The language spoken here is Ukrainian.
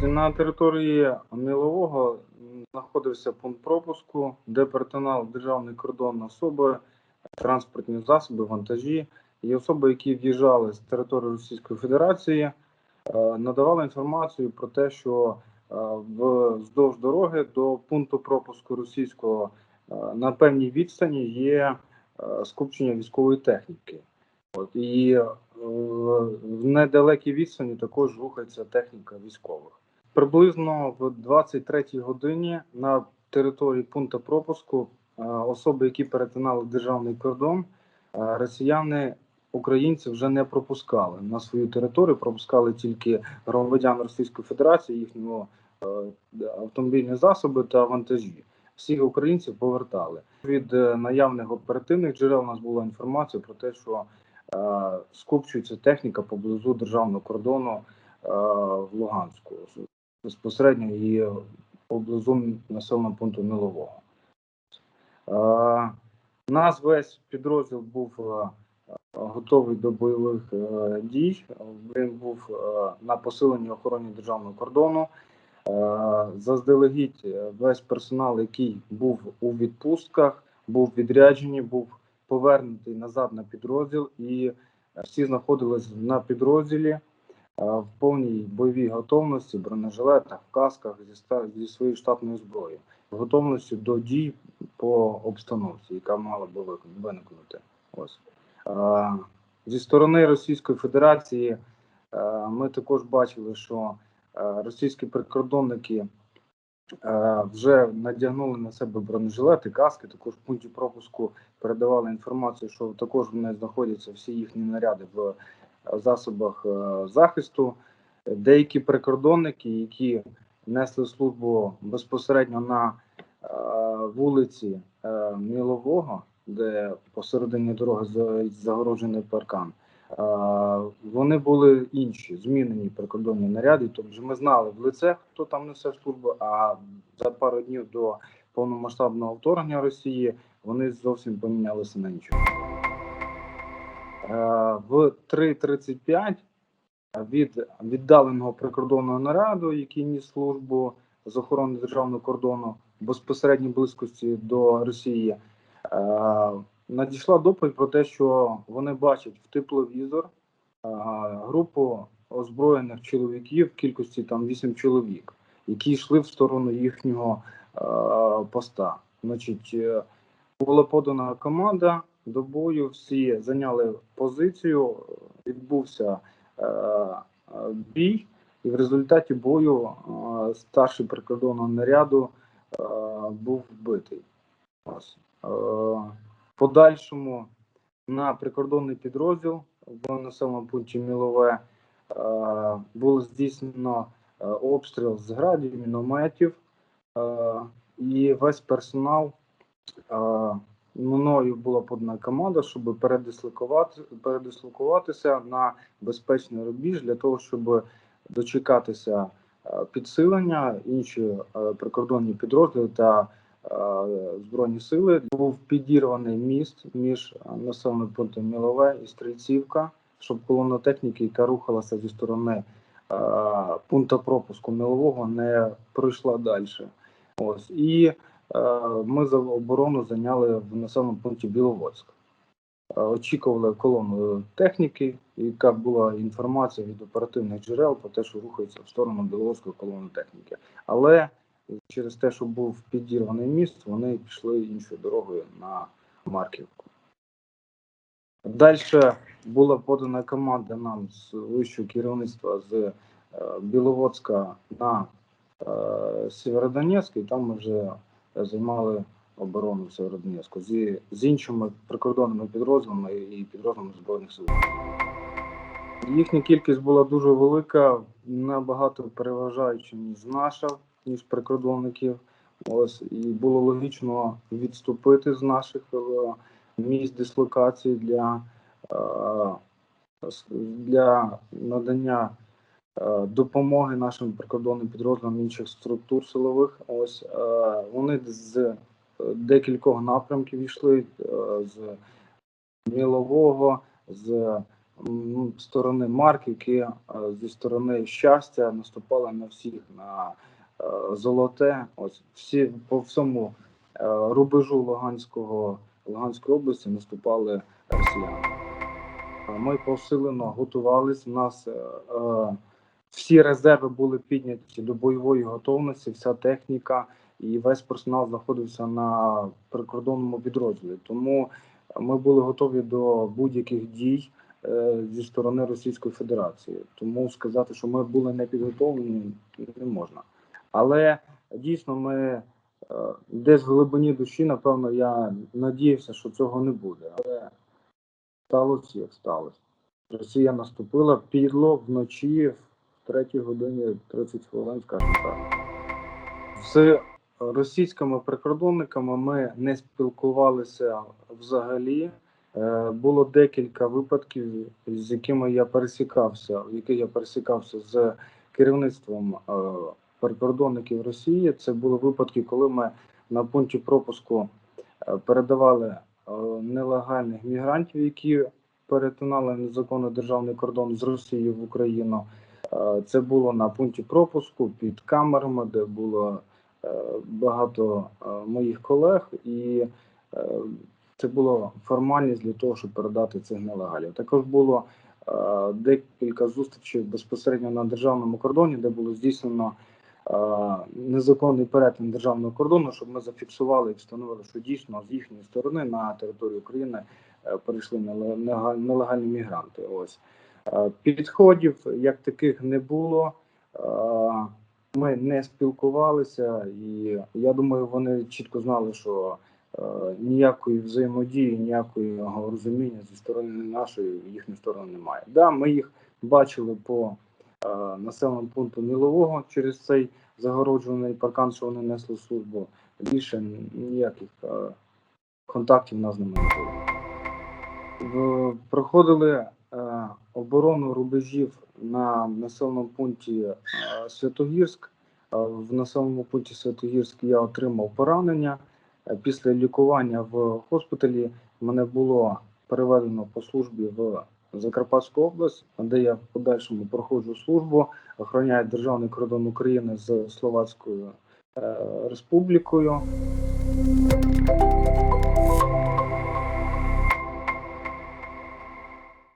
На території Мілового знаходився пункт пропуску, де перетинав державний кордон особи, транспортні засоби, вантажі і особи, які в'їжджали з території Російської Федерації, е, надавали інформацію про те, що е, вздовж дороги до пункту пропуску російського е, на певній відстані є скупчення військової техніки. От, і в недалекій відстані також рухається техніка військових. Приблизно в 23-й годині на території пункту пропуску е, особи, які перетинали державний кордон, е, росіяни українці вже не пропускали на свою територію, пропускали тільки громадян Російської Федерації, їхнього е, автомобільні засоби та вантажі. Всіх українців повертали від наявних оперативних джерел. У нас була інформація про те, що скупчується техніка поблизу державного кордону е, в Луганську безпосередньо і поблизу населеного пункту Милового. Е, Нас весь підрозділ був е, готовий до бойових е, дій. Він був е, на посиленні охороні державного кордону. Е, Заздалегідь е, весь персонал, який був у відпустках, був відряджений, був повернутий назад на підрозділ, і е, всі знаходились на підрозділі е, в повній бойовій готовності, бронежилетах, касках зі, своєю штатною зброєю, в готовності до дій по обстановці, яка мала би виникнути. Ось Е, зі сторони Російської Федерації ми також бачили, що російські прикордонники вже надягнули на себе бронежилети, каски. Також в пункті пропуску передавали інформацію, що також в них знаходяться всі їхні наряди в е, засобах е, захисту. Деякі прикордонники, які несли службу безпосередньо на е, вулиці Мілового, де посередині дороги загороджений паркан. Вони були інші, змінені прикордонні наряди. Тобто ми знали в лице, хто там несе службу. А за пару днів до повномасштабного вторгнення Росії вони зовсім помінялися на інші. Е, В 3.35 від віддаленого прикордонного наряду, який ніс службу з охорони державного кордону в безпосередній близькості до Росії, е, надійшла доповідь про те, що вони бачать в тепловізор е, групу озброєних чоловіків в кількості там 8 чоловік, які йшли в сторону їхнього е, поста. Значить, е, була подана команда до бою. Всі зайняли позицію. Відбувся е, бій, і в результаті бою е, старший прикордонного наряду е, був вбитий. Ось. Подальшому на прикордонний підрозділ в населеному пункті Мілове е, було здійснено е, обстріл з градів, мінометів, е, і весь персонал. Мною була подана команда, щоб передислокувати, передислокуватися на безпечний рубіж для того, щоб дочекатися підсилення, інші прикордонні підрозділи та збройні сили. Був підірваний міст між е, населеним пунктом Мілове і Стрільцівка, щоб колона техніки, яка рухалася зі сторони е, пункту пропуску Мілового, не пройшла далі. Ось і Е, ми за оборону зайняли в населеному пункті Біловодськ. Е, Очікували колону техніки, яка була інформація від оперативних джерел про те, що рухається в сторону Біловодської колони техніки. Але через те, що був підірваний міст, вони пішли іншою дорогою на Марківку. Далі була подана команда нам з вищого керівництва з е, Біловодська на е, Сєвєродонецьк, і там ми вже займали оборону в Сєвєродонецьку зі, з іншими прикордонними підрозділами і підрозділами Збройних сил. Їхня кількість була дуже велика, набагато переважаюча, ніж наша, ніж прикордонників. Ось і було логічно відступити з наших е, місць дислокації для, е, для надання е, допомоги нашим прикордонним підрозділам інших структур силових. Ось вони з декількох напрямків йшли з Мілового, з ну, сторони Марківки, е, зі сторони щастя наступали на всіх на золоте. Ось всі по всьому е, рубежу Луганського Луганської області наступали росіяни. Е, Ми посилено готувалися. У нас е, е, всі резерви були підняті до бойової готовності, вся техніка і весь персонал знаходився на прикордонному підрозділі. Тому ми були готові до будь-яких дій е, зі сторони Російської Федерації. Тому сказати, що ми були не підготовлені, не. Але дійсно ми е, десь в глибині душі, напевно, я надіявся, що цього не буде. Але сталося як сталося. Росія наступила підло вночі в 3 годині 30 хвилин, скажімо так. З російськими прикордонниками ми не спілкувалися взагалі. Е, Було декілька випадків, з якими я пересікався, в яких я пересікався з керівництвом е, прикордонників Росії. Це були випадки, коли ми на пункті пропуску е, передавали е, нелегальних мігрантів, які перетинали незаконно державний кордон з Росії в Україну. Е, Це було на пункті пропуску під камерами, де було багато моїх колег, і це було формальність для того, щоб передати цих нелегалів. Також було декілька зустрічей безпосередньо на державному кордоні, де було здійснено незаконний перетин державного кордону, щоб ми зафіксували і встановили, що дійсно з їхньої сторони на територію України е, перейшли неле- нелегальні мігранти. Ось Е, підходів як таких не було. Е, Ми не спілкувалися, і я думаю, вони чітко знали, що е, ніякої взаємодії, ніякого розуміння зі сторони нашої їхньої сторони немає. Да, ми їх бачили по е, населеному пункту Мілового через цей загороджений паркан, що вони несли службу. Більше ніяких е, контактів в нас немає. Проходили е, оборону рубежів на населеному пункті е, Святогірськ. Е, В населеному пункті Святогірськ я отримав поранення. Е, Після лікування в госпіталі мене було переведено по службі в Закарпатську область, де я в подальшому проходжу службу, охороняю державний кордон України з Словацькою е, Республікою.